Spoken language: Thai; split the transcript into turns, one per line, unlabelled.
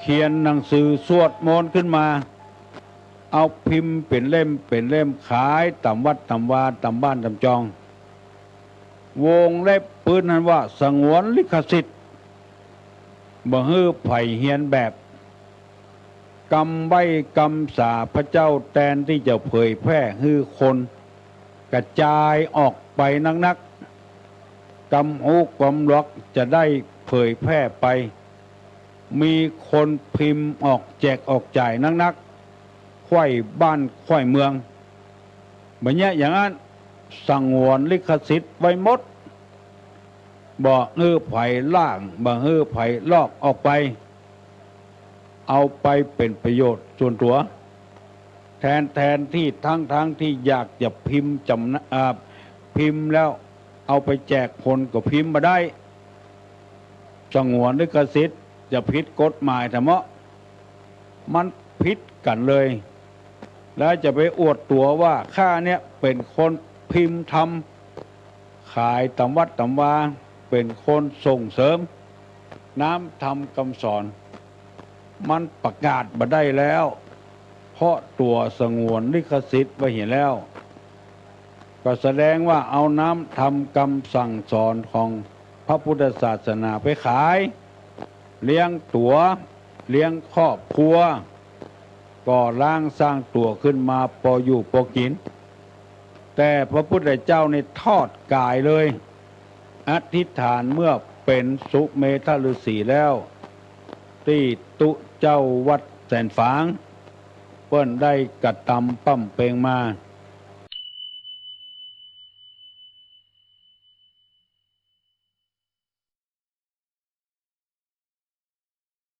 เขียนหนังสือสวดมนต์ขึ้นมา เอาพิมพ์เป็นเล่มเป็นเล่มขายตามวัดตามวาตามบ้านตามจอง วงเล็บปืนนั้นว่า สงวนลิขสิทธิ์บ่ฮื้อไผ่เฮียนแบบกำใบกำสาพระเจ้าแทนที่จะเผยแพร่ฮื้อคน กระจายออกไปนักนักกำหูกำล็อกจะได้เผยแพร่ไป มีคนพิมพ์ออกแจกออกจ่ายนักนักๆควายบ้านควายเมืองแบบนี้อย่างนั้นสังวนลิขสิทธิ์ไว้หมดบอกเฮือไผ่ล่างบอกเฮือไผ่ลอกออกไป เอาไปเป็นประโยชน์ส่วนตัว แทนแทนที่ทั้งทั้งที่อยากจะพิมพ์จำนะอ่าพิมพ์แล้วเอาไปแจกคนก็พิมพ์มาได้สงวนลิขสิทธิ์ จะผิดกฎหมายธรรมะมันผิดกันเลย แล้วจะไปอวดตัวว่าข้าเนี่ยเป็นคนพิมพ์ทำขายตำวัดตำวาเป็นคนส่งเสริม น้ำทำคำสอน มันประกาศมาได้แล้ว เพราะตัวสงวนลิขสิทธิ์ไว้เห็นแล้ว ก็แสดงว่าเอาน้ำทำคำสั่งสอนของพระพุทธศาสนาไปขาย เลี้ยงตัวเลี้ยงครอบครัว ก่อร่างสร้างตัวขึ้นมาพออยู่พอกิน แต่พระพุทธเจ้าในทอดกายเลย อธิษฐานเมื่อเป็นสุเมธาฤษีแล้วที่ตุเจ้าวัดแสนฝาง เปิ้นได้กระทำปั้มเปลงมา